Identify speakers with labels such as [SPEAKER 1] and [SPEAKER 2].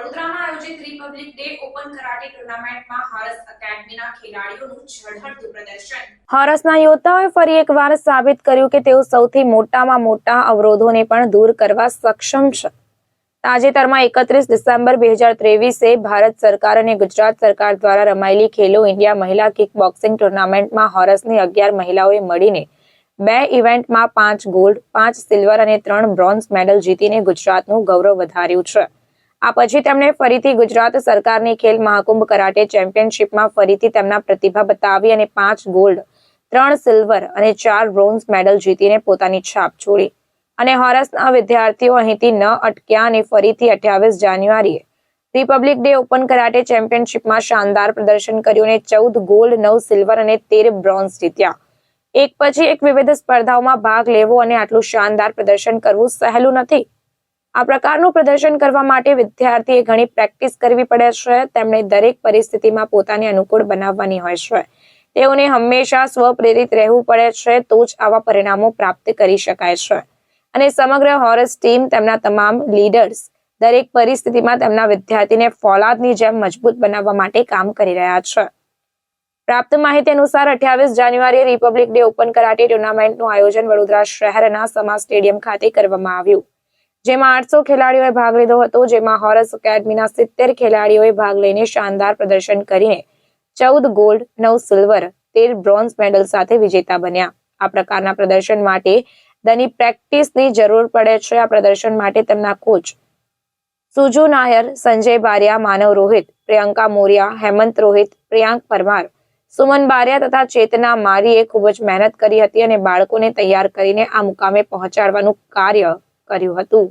[SPEAKER 1] Republic day open karate ટુર્નામેન્ટમાં હારસ એકેડમીના ખેલાડીઓનું ઝળહળતું પ્રદર્શન.
[SPEAKER 2] હારસના યોદ્ધાઓએ ફરી એકવાર સાબિત કર્યું કે તેઓ સૌથી મોટામાં મોટા અવરોધોને પણ દૂર કરવા સક્ષમ છે. તાજેતરમાં એકત્રીસ ડિસેમ્બર બે હજાર ત્રેવીસે ભારત સરકાર અને ગુજરાત સરકાર દ્વારા રમાયેલી ખેલો ઇન્ડિયા મહિલા કિક બોક્સિંગ ટુર્નામેન્ટમાં હોરસની અગિયાર મહિલાઓએ મળીને બે ઇવેન્ટમાં પાંચ ગોલ્ડ, પાંચ સિલ્વર અને ત્રણ બ્રોન્ઝ મેડલ જીતીને ગુજરાતનું ગૌરવ વધાર્યું છે. આ પછી તેમણે ફરીથી ગુજરાત સરકારની ખેલ મહાકુંભ કરાટે ચેમ્પિયનશિપમાં ફરીથી તેમના પ્રતિભા બતાવી અને પાંચ ગોલ્ડ, ત્રણ સિલ્વર અને ચાર બ્રોન્ઝ મેડલ જીતીને પોતાની છાપ છોડી. અને હોરસના વિદ્યાર્થીઓ અહીંથી ન અટક્યા અને ફરીથી અઠ્યાવીસ જાન્યુઆરીએ રિપબ્લિક ડે ઓપન કરાટે ચેમ્પિયનશિપમાં શાનદાર પ્રદર્શન કર્યું અને ચૌદ ગોલ્ડ, નવ સિલ્વર અને તેર બ્રોન્ઝ જીત્યા. એક પછી એક વિવિધ સ્પર્ધાઓમાં ભાગ લેવો અને આટલું શાનદાર પ્રદર્શન કરવું સહેલું નથી. આ પ્રકારનું પ્રદર્શન કરવા માટે વિદ્યાર્થીએ ઘણી પ્રેક્ટિસ કરવી પડે છે. તેમણે દરેક પરિસ્થિતિમાં પોતાને અનુકૂળ બનાવવાની હોય છે. તેઓને હંમેશા સ્વપ્રેરિત રહેવું પડે છે તો જ આવા પરિણામો પ્રાપ્ત કરી શકાય છે. અને સમગ્ર હોરસ ટીમ તેમના તમામ લીડર્સ દરેક પરિસ્થિતિમાં તેમના વિદ્યાર્થીને ફોલાદની જેમ મજબૂત બનાવવા માટે કામ કરી રહ્યા છે. પ્રાપ્ત માહિતી અનુસાર અઠ્યાવીસ જાન્યુઆરીએ રિપબ્લિક ડે ઓપન કરાટે ટુર્નામેન્ટનું આયોજન વડોદરા શહેરના સમા સ્ટેડિયમ ખાતે કરવામાં આવ્યું. જેમાં આઠસો ખેલાડીઓએ ભાગ લીધો હતો, જેમાં હોરસ એકેડમીના સિત્તેર ખેલાડીઓએ ભાગ લઈને શાનદાર પ્રદર્શન કરીને ચૌદ ગોલ્ડ, નવ સિલ્વર, તેર બ્રોન્ઝ મેડલ સાથે વિજેતા બન્યા. આ પ્રકારના પ્રદર્શન માટે દની પ્રેક્ટિસની જરૂર પડે છે. આ પ્રદર્શન માટે તેમના કોચ સુજુ નાયર, સંજય બારિયા, માનવ રોહિત, પ્રિયંકા મોરિયા, હેમંત રોહિત, પ્રિયાંક પરમાર, સુમન બારિયા તથા ચેતના મારીએ ખૂબ જ મહેનત કરી હતી અને બાળકોને તૈયાર કરીને આ મુકામે પહોંચાડવાનું કાર્ય કર્યું હતું.